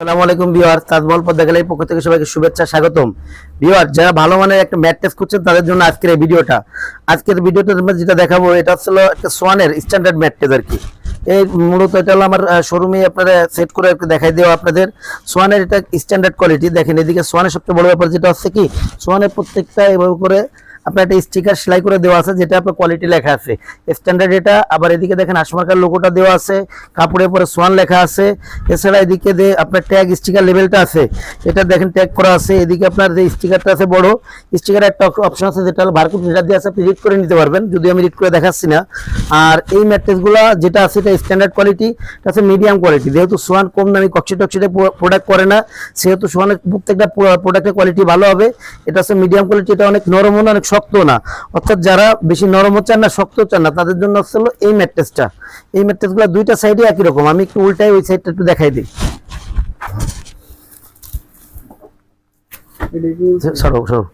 আসসালামু আলাইকুম বিহার তাজমহল পক্ষ থেকে সবাইকে শুভেচ্ছা, স্বাগতম। বিহার যারা ভালো মানের একটা ম্যাট টেস্ট করছেন তাদের জন্য আজকের এই ভিডিওটা। আজকের ভিডিওটা যেটা দেখাবো, এটা হচ্ছে একটা সোয়ানের স্ট্যান্ডার্ড ম্যাট টেস্ট আর কি। এই মূলত এটা হলো আমার শোরুমে আপনারা সেট করে একটু দেখাই দেওয়া আপনাদের। সোয়ানের এটা স্ট্যান্ডার্ড কোয়ালিটি দেখেন এদিকে সোয়ানের সবচেয়ে বড় ব্যাপার যেটা হচ্ছে কি, সোয়ানের প্রত্যেকটা এভাবে করে আপনার একটা স্টিকার সেলাই করে দেওয়া আছে, যেটা আপনার কোয়ালিটি লেখা আছে। স্ট্যান্ডার্ড এটা, আবার এদিকে দেখেন আশমার্কার লোগোটা দেওয়া আছে, কাপড়ের পরে সোয়ান লেখা আছে। এছাড়া এদিকে যে আপনার ট্যাগ স্টিকার লেভেলটা আছে, এটা দেখেন ট্যাগ করা আছে। এদিকে আপনার যে স্টিকারটা আছে বড় স্টিকার একটা অপশন আছে, যেটা বারকোড যেটা দিয়ে আছে, আপনি রিড করে নিতে পারবেন। যদি আমি রিড করে দেখাচ্ছি না। আর এই ম্যাট্রেসগুলো যেটা আছে, এটা স্ট্যান্ডার্ড কোয়ালিটি এটা আছে মিডিয়াম কোয়ালিটি যেহেতু সোয়ান কম দামি, কক্সি টক্সিটে প্রোডাক্ট করে না, সেহেতু সোয়ানের প্রত্যেকটা প্রোডাক্টের কোয়ালিটি ভালো হবে। এটা হচ্ছে মিডিয়াম কোয়ালিটি এটা অনেক নরম না অনেক শক্ত না। অর্থাৎ যারা বেশি নরম চান না শক্ত চান না তাদের জন্য হচ্ছে এই ম্যাট্রেসটা এই ম্যাট্রেসগুলো দুইটা সাইডে একই রকম। আমি একটু উল্টাই ওই সাইডটা একটু দেখাই দিই। সরো সরো।